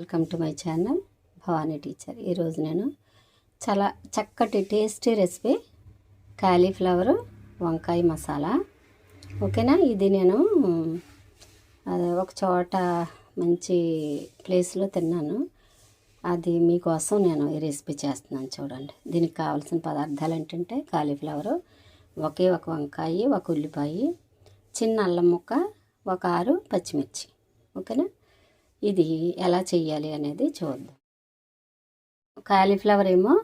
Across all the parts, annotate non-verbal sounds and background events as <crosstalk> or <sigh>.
Welcome to my channel Bhavani teacher ఈరోజు నేను చాలా చక్కటి టేస్టీ రెసిపీ కాలీఫ్లవర్ వంకాయ మసాలా. ఓకేనా? ఇది నేను ఒక చోట మంచి ప్లేస్లో తిన్నాను. అది మీకోసం నేను ఈ రెసిపీ చేస్తున్నాను చూడండి. దీనికి కావాల్సిన పదార్థాలు ఏంటంటే కాలీఫ్లవరు ఒకే ఒక వంకాయ ఒక ఉల్లిపాయ చిన్న అల్లం ముక్క ఒక ఆరు పచ్చిమిర్చి. ఓకేనా? ఇది ఎలా చేయాలి అనేది చూద్దాం. కాలీఫ్లవర్ ఏమో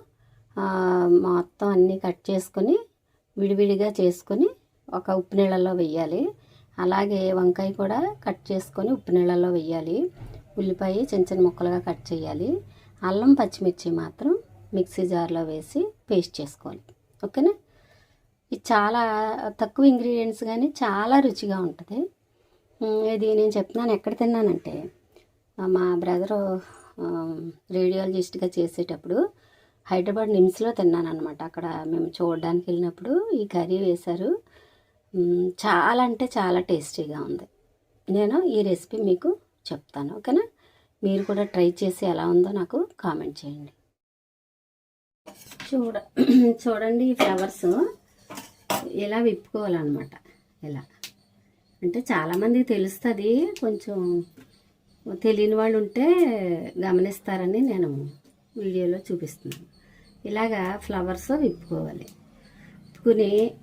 మొత్తం అన్నీ కట్ చేసుకొని విడివిడిగా చేసుకొని ఒక ఉప్పు నీళ్ళల్లో వెయ్యాలి. అలాగే వంకాయ కూడా కట్ చేసుకొని ఉప్పు నీళ్ళల్లో వెయ్యాలి. ఉల్లిపాయ చిన్న చిన్న ముక్కలుగా కట్ చేయాలి. అల్లం పచ్చిమిర్చి మాత్రం మిక్సీ జార్లో వేసి పేస్ట్ చేసుకోవాలి. ఓకేనా? ఇది చాలా తక్కువ ఇంగ్రీడియంట్స్ కానీ చాలా రుచిగా ఉంటుంది. ఇది నేను చెప్తున్నాను ఎక్కడ తిన్నానంటే మా బ్రదరు రేడియాలజిస్ట్గా చేసేటప్పుడు హైదరాబాద్ నిమ్స్లో తిన్నాను అనమాట అక్కడ మేము చూడడానికి వెళ్ళినప్పుడు ఈ కర్రీ వేశారు. చాలా అంటే చాలా టేస్టీగా ఉంది. నేను ఈ రెసిపీ మీకు చెప్తాను ఓకేనా? మీరు కూడా ట్రై చేసి ఎలా ఉందో నాకు కామెంట్ చేయండి. చూడ చూడండి ఈ ఫ్లవర్స్. ఇలా విప్పుకోవాలన్నమాట. ఇలా. అంటే చాలామందికి తెలుస్తుంది కొంచెం తెలియని వాళ్ళు ఉంటే గమనిస్తారని నేను వీడియోలో చూపిస్తున్నాను. ఇలాగా ఫ్లవర్స్ విప్పుకోవాలి. విప్పుకుని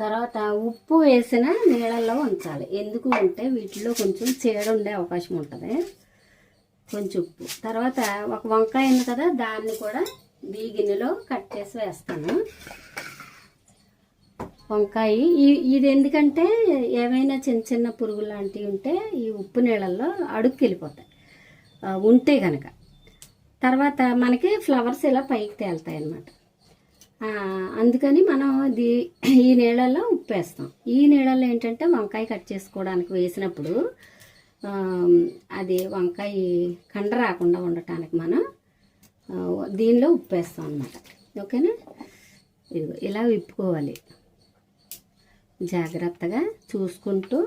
తర్వాత ఉప్పు వేసిన నీళ్ళల్లో ఉంచాలి. ఎందుకు అంటే వీటిలో కొంచెం చీడ ఉండే అవకాశం ఉంటుంది. కొంచెం ఉప్పు. తర్వాత ఒక వంకాయ ఉంది కదా దాన్ని కూడా ఈ గిన్నెలో కట్ చేసి వేస్తాను. వంకాయ. ఈ- ఇది ఎందుకంటే ఏమైనా చిన్న చిన్న పురుగు లాంటివి ఉంటే ఈ ఉప్పు నీళ్ళల్లో అడుక్కి వెళ్ళిపోతాయి. ఉంటే కనుక తర్వాత మనకి ఫ్లవర్స్ ఇలా పైకి తేలుతాయి అన్నమాట. అందుకని మనం దీ ఈ నీళ్ళల్లో ఉప్పు వేస్తాం ఈ నీళ్ళల్లో ఏంటంటే వంకాయ కట్ చేసుకోవడానికి వేసినప్పుడు అది వంకాయ కండ రాకుండా ఉండటానికి మనం దీనిలో ఉప్పు వేస్తాం అన్నమాట. ఓకేనా? ఇదిగో ఇలా విప్పుకోవాలి. జాగ్రత్తగా చూసుకుంటూ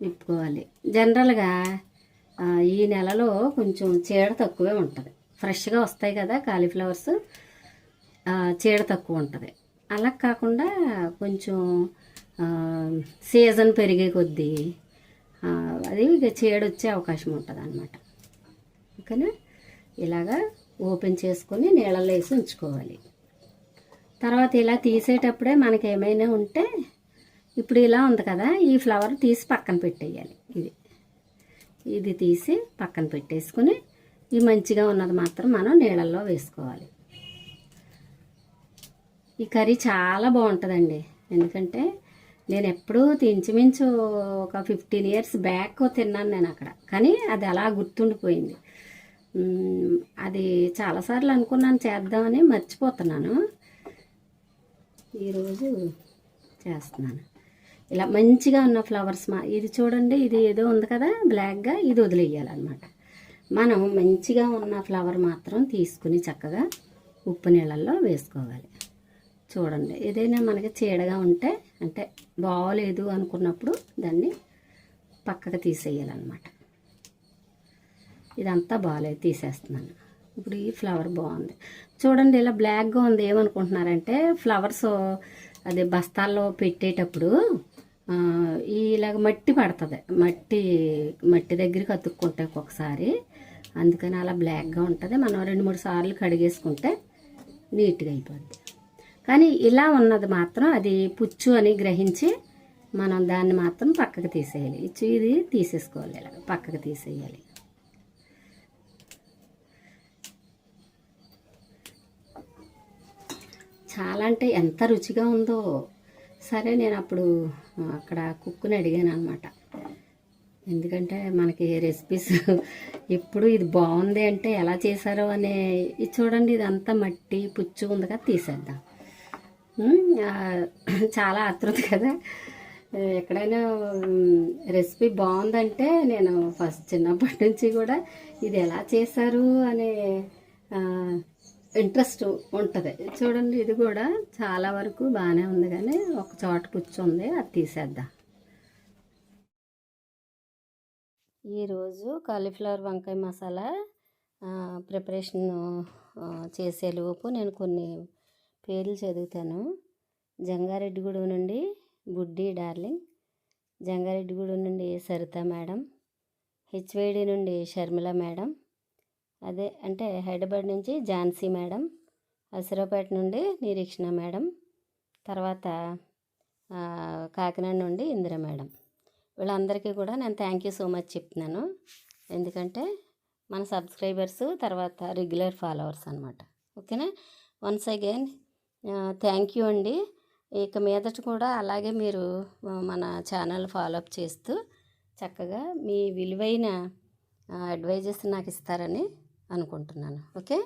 విప్పుకోవాలి జనరల్గా ఈ నెలలో కొంచెం చీడ తక్కువే ఉంటుంది. ఫ్రెష్గా వస్తాయి కదా కాలీఫ్లవర్స్ చీడ తక్కువ ఉంటుంది. అలా కాకుండా కొంచెం సీజన్ పెరిగే కొద్దీ అది ఇక చీడ వచ్చే అవకాశం ఉంటుంది అనమాట ఓకేనా? ఇలాగా ఓపెన్ చేసుకొని నీళ్ళలో వేసి ఉంచుకోవాలి. తర్వాత ఇలా తీసేటప్పుడే మనకి ఏమైనా ఉంటే ఇప్పుడు ఇలా ఉంది కదా ఈ ఫ్లవర్ తీసి పక్కన పెట్టేయాలి ఇది. ఇది తీసి పక్కన పెట్టేసుకుని ఈ మంచిగా ఉన్నది మాత్రం మనం నీళ్ళల్లో వేసుకోవాలి. ఈ కర్రీ చాలా బాగుంటుందండి. ఎందుకంటే నేను ఎప్పుడూ ఇంచుమించు ఒక ఫిఫ్టీన్ ఇయర్స్ బ్యాక్ తిన్నాను నేను అక్కడ. కానీ అది అలా గుర్తుండిపోయింది. అది చాలాసార్లు అనుకున్నాను చేద్దామని మర్చిపోతున్నాను. ఈరోజు చేస్తున్నాను. ఇలా మంచిగా ఉన్న ఫ్లవర్స్ మా ఇది చూడండి ఇది ఏదో ఉంది కదా బ్లాక్గా ఇది వదిలేయాలన్నమాట. మనం మంచిగా ఉన్న ఫ్లవర్ మాత్రం తీసుకుని చక్కగా ఉప్పు నీళ్ళల్లో వేసుకోవాలి. చూడండి ఏదైనా మనకి చీడగా ఉంటే అంటే బాగోలేదు అనుకున్నప్పుడు దాన్ని పక్కకు తీసేయాలన్నమాట. ఇదంతా బాగాలేదు తీసేస్తున్నాను. ఇప్పుడు ఈ ఫ్లవర్ బాగుంది. చూడండి ఇలా బ్లాక్గా ఉంది. ఏమనుకుంటున్నారంటే ఫ్లవర్స్ అదే బస్తాల్లో పెట్టేటప్పుడు ఇలాగ మట్టి పడుతుంది. మట్టి మట్టి దగ్గరికి అతుక్కుంటాయి ఒక్కొక్కసారి అందుకని అలా బ్లాక్గా ఉంటుంది. మనం రెండు మూడు సార్లు కడిగేసుకుంటే నీట్గా అయిపోద్ది. కానీ ఇలా ఉన్నది మాత్రం అది పుచ్చు అని గ్రహించి మనం దాన్ని మాత్రం పక్కకు తీసేయాలి. ఇచ్చి ఇది తీసేసుకోవాలి ఇలా పక్కకు తీసేయాలి. చాలా అంటే ఎంత రుచిగా ఉందో. సరే నేను అప్పుడు అక్కడ కుక్కుని అడిగాను అనమాట ఎందుకంటే మనకి రెసిపీస్ <laughs> ఎప్పుడు ఇది బాగుంది అంటే ఎలా చేశారో అనే ఇది చూడండి ఇదంతా మట్టి పుచ్చు ఉందిగా తీసేద్దాం. <clears throat> చాలా ఆతృత కదా. ఎక్కడైనా రెసిపీ బాగుందంటే నేను ఫస్ట్ చిన్నప్పటి నుంచి కూడా ఇది ఎలా చేశారు అనే ఇంట్రెస్ట్ ఉంటుంది. చూడండి ఇది కూడా చాలా వరకు బాగానే ఉంది కానీ ఒక చోట పుచ్చు అది తీసేద్దాం. ఈరోజు కాలీఫ్లవర్ వంకాయ మసాలా ప్రిపరేషన్ చేసేలోపు నేను కొన్ని పేర్లు చదువుతాను. జంగారెడ్డిగూడెం నుండి బుడ్డి డార్లింగ్. జంగారెడ్డిగూడెం నుండి సరిత మేడం. హెచ్వైడి నుండి షర్మిల మేడం. అదే అంటే హైదరాబాద్ నుంచి ఝాన్సీ మేడం అసిరాపేట నుండి నిరీక్షణ మేడం తర్వాత కాకినాడ నుండి ఇందిర మేడం. వీళ్ళందరికీ కూడా నేను థ్యాంక్ యూ సో మచ్ చెప్తున్నాను. ఎందుకంటే మన సబ్స్క్రైబర్స్ తర్వాత రెగ్యులర్ ఫాలోవర్స్ అనమాట ఓకేనా? వన్స్ అగైన్ థ్యాంక్ యూ అండి. ఇక మీదట కూడా అలాగే మీరు మన ఛానల్ ఫాలోఅప్ చేస్తూ చక్కగా మీ విలువైన అడ్వైజెస్ నాకు ఇస్తారని అనుకుంటున్నాను. ఓకే?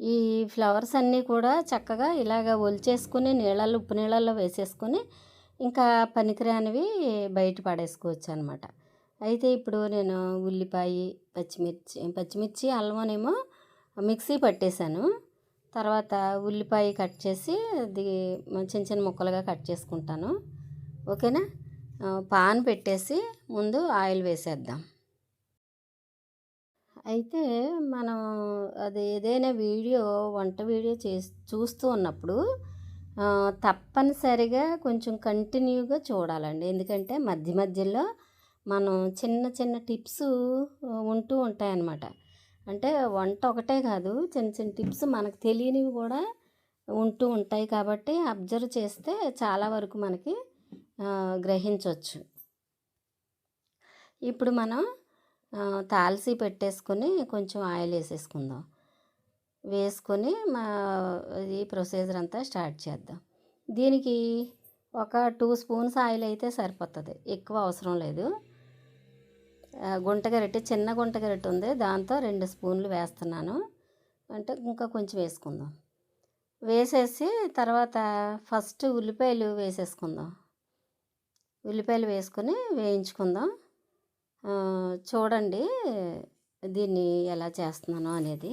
ఈ ఫ్లవర్స్ అన్నీ కూడా చక్కగా ఇలాగ ఒలిచేసుకుని నీళ్ళల్లో ఉప్పు నీళ్ళల్లో వేసేసుకొని ఇంకా పనికిరానివి బయట పడేసుకోవచ్చు అనమాట అయితే ఇప్పుడు నేను ఉల్లిపాయ పచ్చిమిర్చి పచ్చిమిర్చి అల్లమనేమో మిక్సీ పట్టేశాను. తర్వాత ఉల్లిపాయ కట్ చేసి అది చిన్న చిన్న ముక్కలుగా కట్ చేసుకుంటాను. ఓకేనా? పాన్ పెట్టేసి ముందు ఆయిల్ వేసేద్దాం. అయితే మనం అది ఏదైనా వీడియో వంట వీడియో చే చూస్తూ ఉన్నప్పుడు తప్పనిసరిగా కొంచెం కంటిన్యూగా చూడాలండి. ఎందుకంటే మధ్య మధ్యలో మనం చిన్న చిన్న టిప్స్ ఉంటూ ఉంటాయన్నమాట. అంటే వంట ఒకటే కాదు చిన్న చిన్న టిప్స్ మనకు తెలియనివి కూడా ఉంటూ ఉంటాయి కాబట్టి అబ్జర్వ్ చేస్తే చాలా వరకు మనకి గ్రహించవచ్చు ఇప్పుడు మనం తాల్సి పెట్టేసుకొని కొంచెం ఆయిల్ వేసేసుకుందాం. వేసుకొని మా ఈ ప్రొసీజర్ అంతా స్టార్ట్ చేద్దాం. దీనికి ఒక టూ స్పూన్స్ ఆయిల్ అయితే సరిపోతుంది. ఎక్కువ అవసరం లేదు. గుంటగరిటె గుంట చిన్న గుంటగరిటె ఉంది. దాంతో రెండు స్పూన్లు వేస్తున్నాను. అంటే ఇంకా కొంచెం వేసుకుందాం. వేసేసి తర్వాత ఫస్ట్ ఉల్లిపాయలు వేసేసుకుందాం. ఉల్లిపాయలు వేసుకొని వేయించుకుందాం. చూడండి దీన్ని ఎలా చేస్తున్నానో అనేది.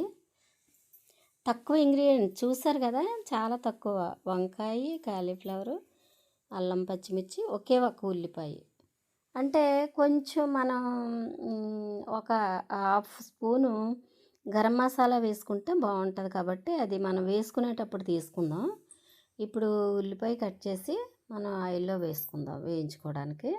తక్కువ ఇంగ్రీడియంట్ చూసారు కదా చాలా తక్కువ. వంకాయ కాలీఫ్లవరు అల్లం పచ్చిమిర్చి ఒకే ఒక ఉల్లిపాయ. అంటే కొంచెం మనం ఒక హాఫ్ స్పూను గరం మసాలా వేసుకుంటే బాగుంటుంది కాబట్టి అది మనం వేసుకునేటప్పుడు తీసుకుందాం. ఇప్పుడు ఉల్లిపాయ కట్ చేసి మనం ఆయిల్లో వేసుకుందాం వేయించుకోవడానికి.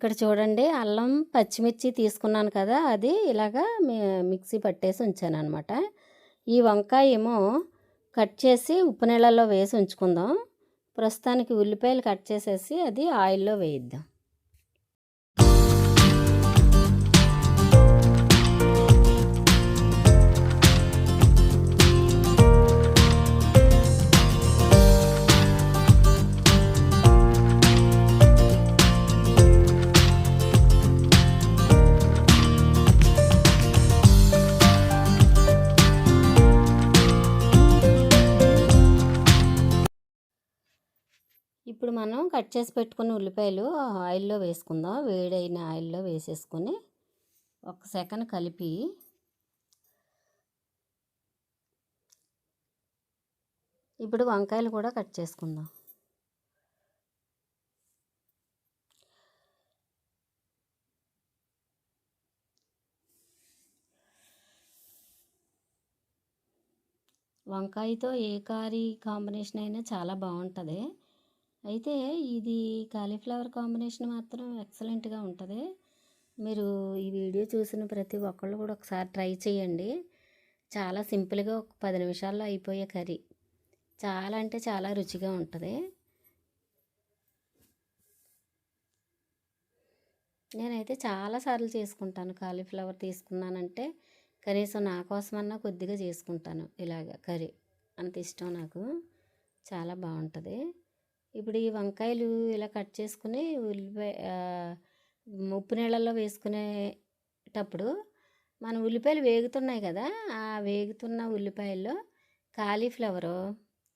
ఇక్కడ చూడండి అల్లం పచ్చిమిర్చి తీసుకున్నాను కదా అది ఇలాగా మిక్సీ పట్టేసి ఉంచాను అనమాట ఈ వంకాయ ఏమో కట్ చేసి ఉప్పు నీళ్ళలో వేసి ఉంచుకుందాం. ప్రస్తుతానికి ఉల్లిపాయలు కట్ చేసేసి అది ఆయిల్లో వేయిద్దాం. ఇప్పుడు మనం కట్ చేసి పెట్టుకున్న ఉల్లిపాయలు ఆయిల్లో వేసుకుందాం. వేడైన ఆయిల్లో వేసేసుకొని ఒక సెకండ్ కలిపి ఇప్పుడు వంకాయలు కూడా కట్ చేసుకుందాం. వంకాయతో ఏ కారీ కాంబినేషన్ అయినా చాలా బాగుంటుంది. అయితే ఇది కాలీఫ్లవర్ కాంబినేషన్ మాత్రం ఎక్సలెంట్గా ఉంటుంది. మీరు ఈ వీడియో చూసిన ప్రతి ఒక్కళ్ళు కూడా ఒకసారి ట్రై చేయండి. చాలా సింపుల్గా ఒక పది నిమిషాల్లో అయిపోయే కర్రీ. చాలా అంటే చాలా రుచిగా ఉంటుంది. నేనైతే చాలాసార్లు చేసుకుంటాను కాలీఫ్లవర్ తీసుకున్నానంటే కనీసం నా కోసమన్నా కొద్దిగా చేసుకుంటాను ఇలాగ కర్రీ. అంత ఇష్టం నాకు. చాలా బాగుంటుంది. ఇప్పుడు ఈ వంకాయలు ఇలా కట్ చేసుకుని ఉల్లిపాయ ఉప్పు నీళ్ళల్లో వేసుకునేటప్పుడు మన ఉల్లిపాయలు వేగుతున్నాయి కదా ఆ వేగుతున్న ఉల్లిపాయల్లో కాలీఫ్లవరు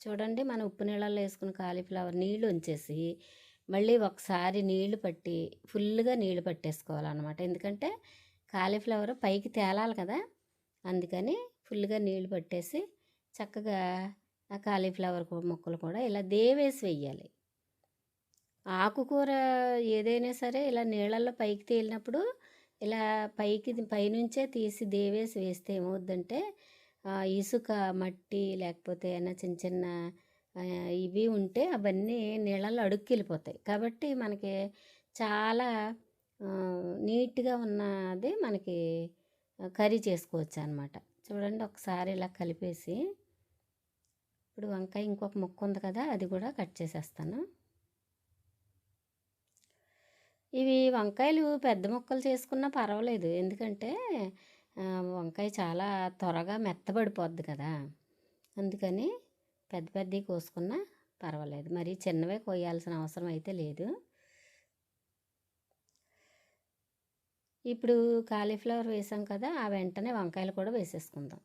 చూడండి మన ఉప్పు నీళ్ళల్లో వేసుకున్న కాలీఫ్లవర్ నీళ్ళు ఉంచేసి మళ్ళీ ఒకసారి నీళ్ళు పట్టి ఫుల్గా నీళ్ళు పట్టేసుకోవాలన్నమాట. ఎందుకంటే కాలీఫ్లవర్ పైకి తేలాలి కదా అందుకని ఫుల్గా నీళ్ళు పట్టేసి చక్కగా ఆ కాలీఫ్లవర్ మొక్కలు ముక్కలు కూడా ఇలా దేవేసి వెయ్యాలి. ఆకుకూర ఏదైనా సరే ఇలా నీళ్ళల్లో పైకి తేలినప్పుడు ఇలా పైకి పైనుంచే తీసి దేవేసి వేస్తే ఏమవుద్దంటే ఇసుక మట్టి లేకపోతే ఏమైనా చిన్న చిన్న ఇవి ఉంటే అవన్నీ నీళ్ళల్లో అడుక్కెళ్ళిపోతాయి. కాబట్టి మనకి చాలా నీట్గా ఉన్నది మనకి కర్రీ చేసుకోవచ్చు అనమాట చూడండి ఒకసారి ఇలా కలిపేసి ఇప్పుడు వంకాయ ఇంకొక ముక్క ఉంది కదా అది కూడా కట్ చేసేస్తాను. ఇవి వంకాయలు పెద్ద ముక్కలు చేసుకున్నా పర్వాలేదు. ఎందుకంటే వంకాయ చాలా త్వరగా మెత్తబడిపోద్ది కదా. అందుకని పెద్ద పెద్దవి కోసుకున్నా పర్వాలేదు. మరి చిన్నవే కోయాల్సిన అవసరం అయితే లేదు. ఇప్పుడు కాలీఫ్లవర్ వేసాం కదా ఆ వెంటనే వంకాయలు కూడా వేసేసుకుందాం.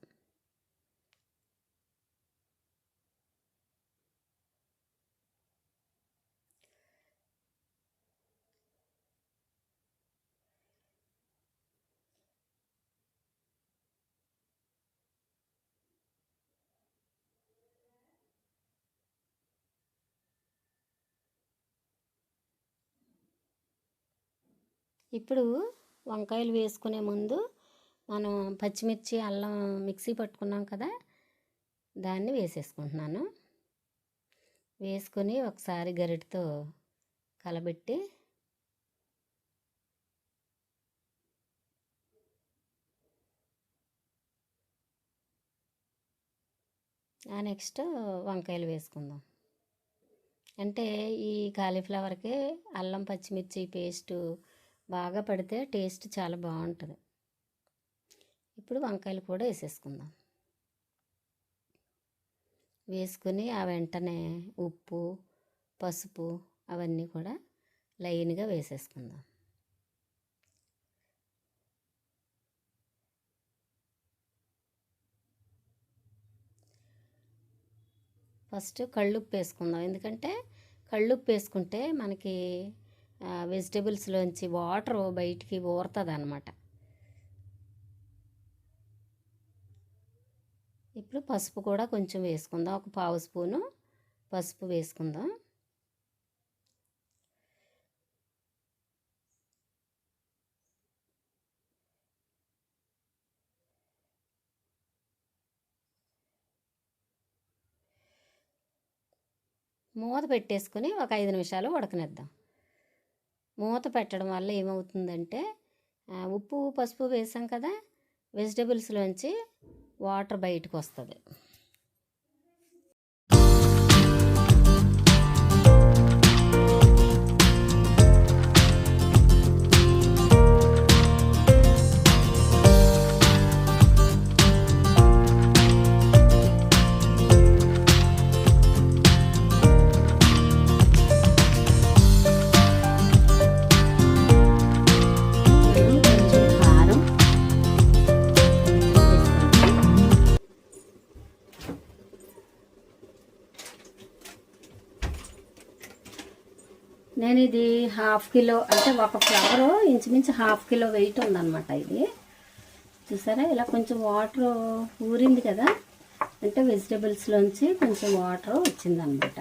ఇప్పుడు వంకాయలు వేసుకునే ముందు మనం పచ్చిమిర్చి అల్లం మిక్సీ పట్టుకున్నాం కదా దాన్ని వేసేసుకుంటున్నాను. వేసుకొని ఒకసారి గరిటతో కలబెట్టి ఆ నెక్స్ట్ వంకాయలు వేసుకుందాం. అంటే ఈ కాలీఫ్లవర్కి అల్లం పచ్చిమిర్చి పేస్టు బాగా పడితే టేస్ట్ చాలా బాగుంటుంది. ఇప్పుడు వంకాయలు కూడా వేసేసుకుందాం. వేసుకుని ఆ వెంటనే ఉప్పు పసుపు అవన్నీ కూడా లైన్గా వేసేసుకుందాం. ఫస్ట్ కళ్ళుప్పు వేసుకుందాం. ఎందుకంటే కళ్ళుప్పు వేసుకుంటే మనకి వెజిటేబుల్స్లోంచి వాటర్ బయటికి ఊరుతుంది అనమాట ఇప్పుడు పసుపు కూడా కొంచెం వేసుకుందాం. ఒక పావు స్పూను పసుపు వేసుకుందాం. మూత పెట్టేసుకొని ఒక ఐదు నిమిషాలు ఉడకనిద్దాం. మూత పెట్టడం వల్ల ఏమవుతుందంటే ఉప్పు పసుపు వేసాం కదా వెజిటేబుల్స్లోంచి వాటర్ బయటకు వస్తుంది హాఫ్ కిలో అంటే ఒక ఫ్లవర్ ఇంచుమించు హాఫ్ కిలో వెయిట్ ఉందన్నమాట ఇది. చూసారా? ఇలా కొంచెం వాటర్ ఊరింది కదా? అంటే వెజిటేబుల్స్లోంచి కొంచెం వాటర్ వచ్చిందనమాట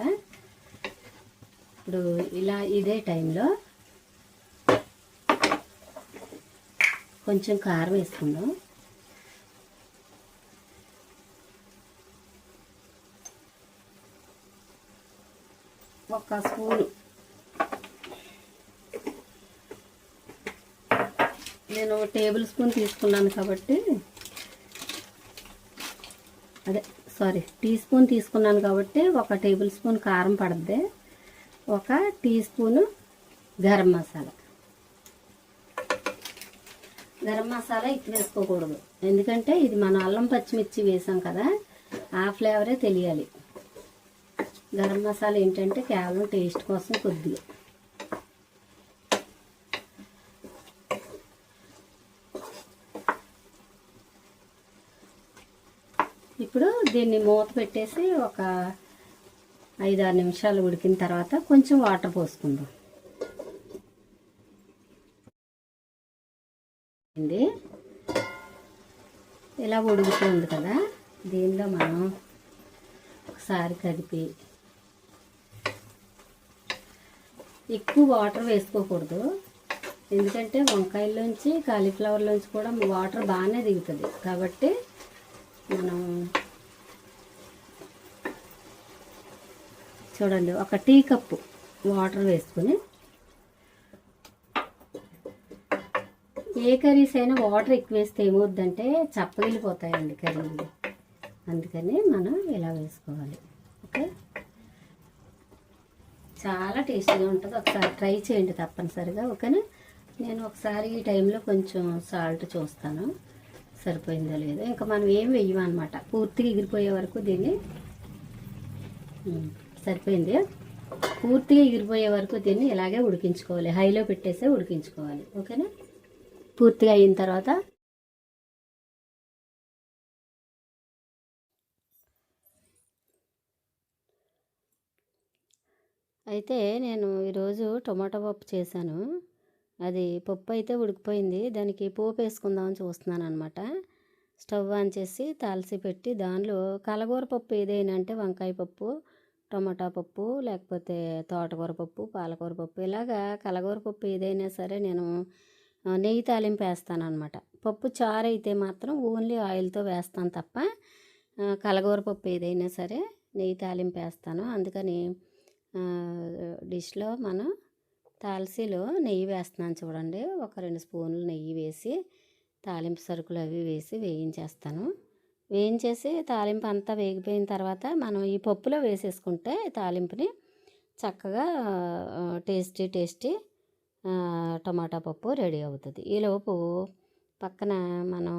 ఇప్పుడు ఇలా ఇదే టైంలో కొంచెం కారం వేసుకుందాం. ఒక స్పూన్. నేను టేబుల్ స్పూన్ తీసుకున్నాను కాబట్టి అదే సారీ టీ స్పూన్ తీసుకున్నాను కాబట్టి ఒక టేబుల్ స్పూన్ కారం పడద్ది ఒక టీ స్పూను గరం మసాలా. గరం మసాలా ఎక్కువ వేసుకోకూడదు ఎందుకంటే ఇది మనం అల్లం పచ్చిమిర్చి వేసాం కదా ఆ ఫ్లేవరే తెలియాలి. గరం మసాలా ఏంటంటే కేవలం టేస్ట్ కోసం కొద్దిగా ఇప్పుడు దీన్ని మూత పెట్టేసి ఒక ఐదు ఆరు నిమిషాలు ఉడికిన తర్వాత కొంచెం వాటర్ పోసుకుందాం. ఇది ఇలా ఉడుకుతుంది కదా దీనిలో మనం ఒకసారి కదిపి ఎక్కువ వాటర్ వేసుకోకూడదు ఎందుకంటే వంకాయల్లోంచి కాలీఫ్లవర్లోంచి కూడా వాటర్ బాగానే దిగుతుంది. కాబట్టి మనం చూడండి ఒక టీ కప్పు వాటర్ వేసుకుని ఏ కర్రీస్ అయినా వాటర్ ఎక్కువ వేస్తే ఏమవుద్దంటే చప్పగిలిపోతాయండి కర్రీలు అందుకని మనం ఇలా వేసుకోవాలి. ఓకే? చాలా టేస్టీగా ఉంటుంది. ఒకసారి ట్రై చేయండి తప్పనిసరిగా ఓకేనా? నేను ఒకసారి ఈ టైంలో కొంచెం సాల్ట్ చూస్తాను. సరిపోయిందో లేదో. ఇంకా మనం ఏం వెయ్యమన్నమాట. పూర్తిగా ఎగిరిపోయే వరకు దీన్ని సరిపోయింది. పూర్తిగా ఎగిరిపోయే వరకు దీన్ని ఇలాగే ఉడికించుకోవాలి. హైలో పెట్టేసే ఉడికించుకోవాలి. ఓకేనా? పూర్తిగా అయిన తర్వాత అయితే నేను ఈరోజు టొమాటో పప్పు చేశాను. అది పప్పు అయితే ఉడికిపోయింది. దానికి పోపు వేసుకుందామని చూస్తున్నాను అనమాట స్టవ్ ఆన్ చేసి తాల్చి పెట్టి దానిలో కలగూర పప్పు ఏదైనా అంటే వంకాయ పప్పు టమాటా పప్పు లేకపోతే తోటకూర పప్పు పాలకూర పప్పు ఇలాగా కలగూర పప్పు ఏదైనా సరే నేను నెయ్యి తాలింపు వేస్తాను అనమాట పప్పు చారు అయితే మాత్రం ఓన్లీ ఆయిల్తో వేస్తాను తప్ప కలగూర పప్పు ఏదైనా సరే నెయ్యి తాలింపు వేస్తాను. అందుకని డిష్లో మనం తాల్సీలో నెయ్యి వేస్తున్నాను చూడండి. ఒక రెండు స్పూన్లు నెయ్యి వేసి తాలింపు సరుకులు అవి వేసి వేయించేస్తాను. వేయించేసి తాలింపు అంతా వేగిపోయిన తర్వాత మనం ఈ పప్పులో వేసేసుకుంటే తాలింపుని చక్కగా టేస్టీ టేస్టీ టమాటా పప్పు రెడీ అవుతుంది. ఈలోపు పక్కన మనం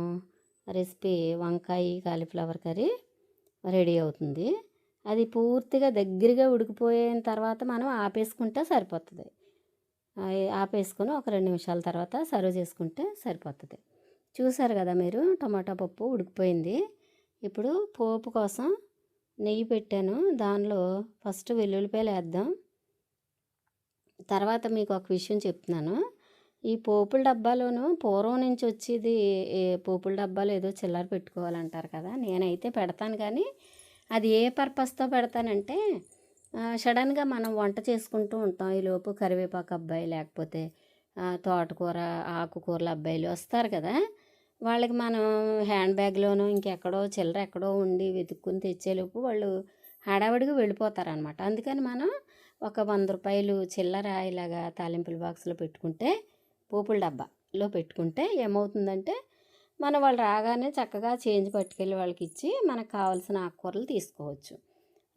రెసిపీ వంకాయ కాలీఫ్లవర్ కర్రీ రెడీ అవుతుంది. అది పూర్తిగా దగ్గరగా ఉడికిపోయిన తర్వాత మనం ఆపేసుకుంటే సరిపోతుంది. ఆపేసుకొని ఒక రెండు నిమిషాల తర్వాత సర్వ్ చేసుకుంటే సరిపోతుంది. చూసారు కదా మీరు టమాటా పప్పు ఉడికిపోయింది. ఇప్పుడు పోపు కోసం నెయ్యి పెట్టాను. దానిలో ఫస్ట్ వెల్లుల్లిపాయలు వేద్దాం తర్వాత మీకు ఒక విషయం చెప్తున్నాను. ఈ పోపుల డబ్బాలోను పూర్వం నుంచి వచ్చేది పోపుల డబ్బాలో ఏదో చిల్లర పెట్టుకోవాలంటారు కదా నేనైతే పెడతాను కానీ అది ఏ పర్పస్తో పెడతానంటే సడన్గా మనం వంట చేసుకుంటూ ఉంటాం. ఈలోపు కరివేపాకు అబ్బాయి లేకపోతే తోటకూర ఆకుకూరల అబ్బాయిలు వస్తారు కదా. వాళ్ళకి మనం హ్యాండ్ బ్యాగ్లోనూ ఇంకెక్కడో చిల్లర ఎక్కడో ఉండి వెతుక్కుని తెచ్చేలోపు వాళ్ళు హడావిడిగా వెళ్ళిపోతారనమాట. అందుకని మనం ఒక వంద రూపాయలు చిల్లర ఇలాగా తాలింపుల బాక్స్లో పెట్టుకుంటే పోపుల డబ్బాలో పెట్టుకుంటే ఏమవుతుందంటే మనం వాళ్ళు రాగానే చక్కగా చేంజ్ పట్టుకెళ్ళి వాళ్ళకి ఇచ్చి మనకు కావాల్సిన ఆకుకూరలు తీసుకోవచ్చు.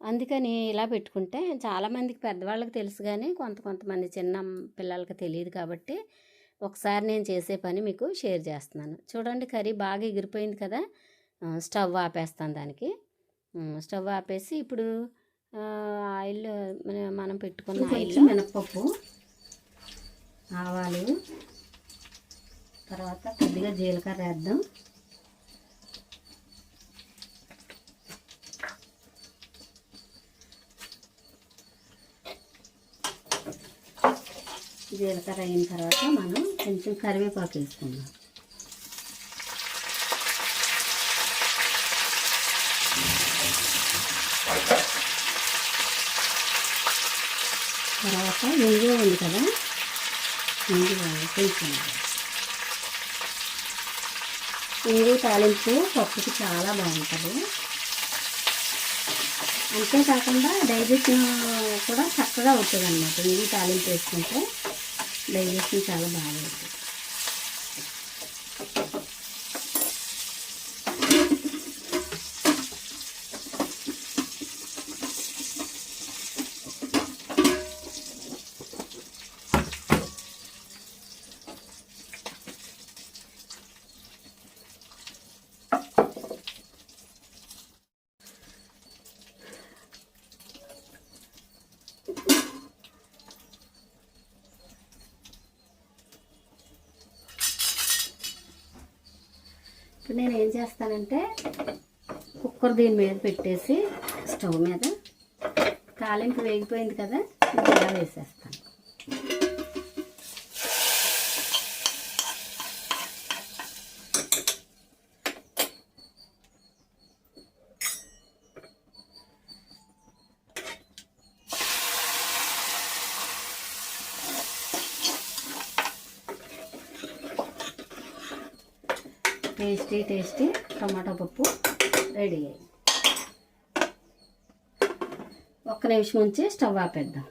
అందుకని ఇలా పెట్టుకుంటే చాలామందికి పెద్దవాళ్ళకి తెలుసు కానీ కొంత కొంతమంది చిన్న పిల్లలకి తెలియదు కాబట్టి ఒకసారి నేను చేసే పని మీకు షేర్ చేస్తున్నాను. చూడండి కర్రీ బాగా ఎగిరిపోయింది కదా? స్టవ్ ఆపేస్తాను దానికి. స్టవ్ ఆపేసి ఇప్పుడు ఆయిల్ మన- మనం పెట్టుకున్న ఆయిల్ మినపప్పు ఆవాలు తర్వాత కొద్దిగా జీలకర్ర వేద్దాం. జీలకర్ర అయిన తర్వాత మనం కొంచెం కరివేపాకు వేసుకుందాం. తర్వాత ఇంగువ ఉంది కదా? ఇంగువ కొంచెం ఇంగువ తాలింపు పప్పుకి చాలా బాగుంటుంది. అంతేకాకుండా డైజెషన్ కూడా చక్కగా అవుతుంది అన్నమాట ఇంగువ తాలింపు వేసుకుంటే డైజెషన్ చాలా బాగా అవుతుంది నేను ఏం చేస్తానంటే కుక్కర్ దీని మీద పెట్టేసి స్టవ్ మీద తాలింపు వేగిపోయింది కదా ఇది ఇలా వేసేస్తాను టేస్టీ టేస్టీ టమాటా పప్పు రెడీ అయ్యింది. ఒక్క నిమిషం ఉంచి స్టవ్ ఆపేద్దాం.